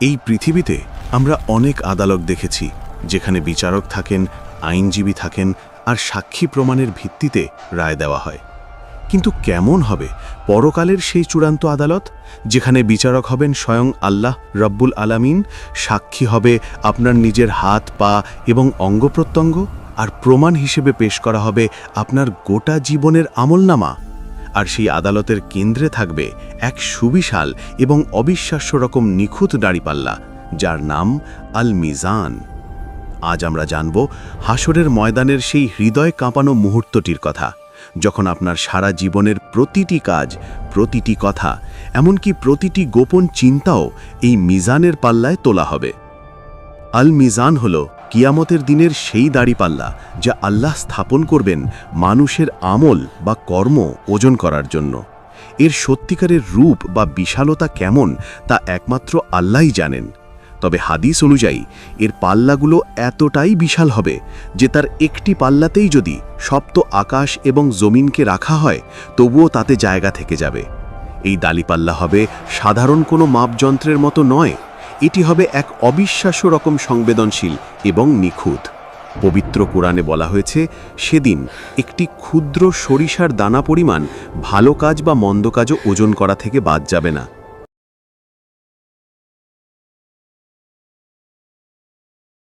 এই পৃথিবীতে আমরা অনেক আদালত দেখেছি, যেখানে বিচারক থাকেন, আইনজীবী থাকেন আর সাক্ষী প্রমাণের ভিত্তিতে রায় দেওয়া হয়। কিন্তু কেমন হবে পরকালের সেই চূড়ান্ত আদালত, যেখানে বিচারক হবেন স্বয়ং আল্লাহ রব্বুল আলামিন, সাক্ষী হবে আপনার নিজের হাত, পা এবং অঙ্গপ্রত্যঙ্গ আর প্রমাণ হিসেবে পেশ করা হবে আপনার গোটা জীবনের আমলনামা? আর সেই আদালতের কেন্দ্রে থাকবে এক সুবিশাল এবং অবিশ্বাস্য রকম নিখুঁত দাড়িপাল্লা, যার নাম আল মিজান আজ আমরা জানব হাসরের ময়দানের সেই হৃদয় কাঁপানো মুহূর্তটির কথা, যখন আপনার সারা জীবনের প্রতিটি কাজ, প্রতিটি কথা, এমনকি প্রতিটি গোপন চিন্তাও এই মিজানের পাল্লায় তোলা হবে। আল মিজান হল কিয়ামতের দিনের সেই দাড়িপাল্লা যা আল্লাহ স্থাপন করবেন মানুষের আমল বা কর্ম ওজন করার জন্য। এর সত্যিকারের রূপ বা বিশালতা কেমন তা একমাত্র আল্লাহই জানেন। তবে হাদিস অনুযায়ী, এর পাল্লাগুলো এতটাই বিশাল হবে যে তার একটি পাল্লাতেই যদি সপ্ত আকাশ এবং জমিনকে রাখা হয়, তবুও তাতে জায়গা থেকে যাবে। এই দালিপাল্লা হবে সাধারণ কোনো মাপযন্ত্রের মতো নয়। এটি হবে এক অবিশ্বাস্য রকম সংবেদনশীল এবং নিখুঁত। পবিত্র কোরআনে বলা হয়েছে, সেদিন একটি ক্ষুদ্র সরিষার দানা পরিমাণ ভালো কাজ বা মন্দ কাজও ওজন করা থেকে বাদ যাবে না।